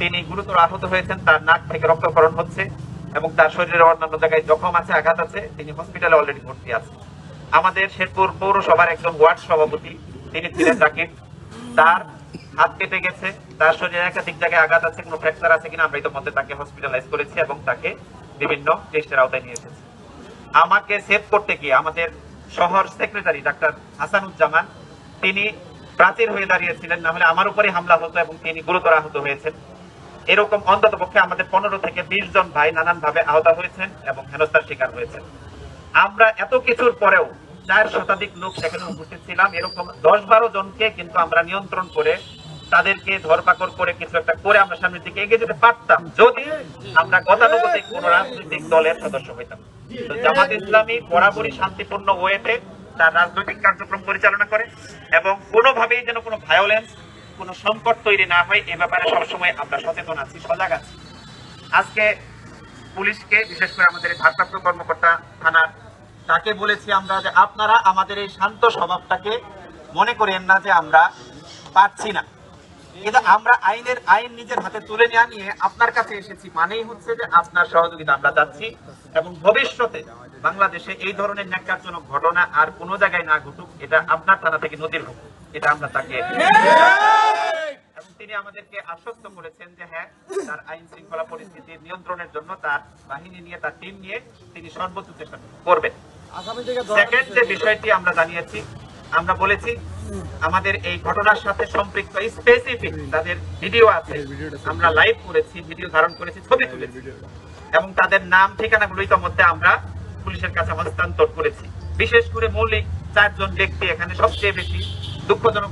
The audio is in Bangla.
তিনি গুরুতর আহত হয়েছেন, তার নাক থেকে রক্তক্ষরণ হচ্ছে এবং তার শরীরের অন্যান্য জায়গায় জখম আছে, আঘাত আছে। তিনি হসপিটালে অলরেডি ভর্তি আছে আমাদের শেরপুর পৌরসভার একজন ওয়ার্ড সভাপতি, তিনি ছিলেন রাকিব। তার হাত কেটে গেছে, তার শরীরে একাধিক জায়গায় আঘাত আছে, কোনো ফ্র্যাকচার আছে কিনা আমরা ইতিমধ্যে তাকে হসপিটালাইজ করেছি এবং তাকে বিভিন্ন টেস্টের আওতায় নিয়ে এসেছি। আমাকে সেভ করতে গিয়ে আমাদের শহর সেক্রেটারি ডাক্তার হাসানুজ্জামান, তিনি প্রাচীর হয়ে দাঁড়িয়েছিলেন না হলে আমার উপরে হামলা হতো এবং তিনি গুরুতর আহত হয়েছেন। এরকম অন্তত পক্ষে আমাদের পনেরো থেকে বিশ জন ভাই নানান ভাবে আহত হয়েছেন এবং হেনস্থার শিকার হয়েছেন। আমরা এত কিছুর পরেও চার শতাধিক লোক সেখানে উপস্থিত ছিলাম। এরকম দশ বারো জনকে কিন্তু আমরা নিয়ন্ত্রণ করে তাদেরকে ধরপাকড় করে কিছু একটা করে আমরা সামনের দিকে এগিয়ে যেতে পারতাম যদি আমরা গতানুগতিক কোন রাজনৈতিক দলের সদস্য হইতাম। জামাত ইসলামী বরাবরই শান্তিপূর্ণ ওয়েতে তার রাজনৈতিক কার্যক্রম পরিচালনা করে এবং কোনোভাবেই যেন কোনো ভায়োলেন্স কোনো সংকট তৈরি না হয়, এ ব্যাপারে সবসময় আমরা সচেতন আছি, সজাগ আছি। আজকে পুলিশকে, বিশেষ করে আমাদের এই ভারপ্রাপ্ত কর্মকর্তা থানার, তাকে বলেছি আমরা যে আপনারা আমাদের এই শান্ত স্বভাবটাকে মনে করেন না যে আমরা পাচ্ছি না। কিন্তু আমরা আইনের আইন নিজের হাতে তুলে নেওয়া নিয়ে আপনার কাছে এসেছি মানেই হচ্ছে যে আপনার সহযোগিতা আমরা চাচ্ছি এবং ভবিষ্যতে বাংলাদেশে এই ধরনের ন্যাক্কারজনক ঘটনা আর কোনো জায়গায় না ঘটুক, এটা আপনার থানা থেকে নদীর হোক, এটা আমরা তাকে আমাদেরকে আশ্বস্ত করেছেন যে হ্যাঁ তার আইন শৃঙ্খলা পরিস্থিতি নিয়ন্ত্রণের জন্য তার বাহিনী নিয়ে তার টিম নিয়ে তিনি সর্বোচ্চ চেষ্টা করবেন। সেকেন্ড যে বিষয়টি আমরা জানিয়েছি আমরা বলেছি আমাদের এই ঘটনার সাথে সম্পৃক্ত স্পেসিফিক তাদের ভিডিও আছে। আমরা লাইভ করেছি ভিডিও ধারণ করেছি ছবি তুলেছি। এবং তাদের নাম ঠিকানাগুলো ইতিমধ্যে আমরা পুলিশের কাছে হস্তান্তর করেছি। বিশেষ করে মৌলিক চারজন ব্যক্তি এখানে সবচেয়ে বেশি দুঃখজনক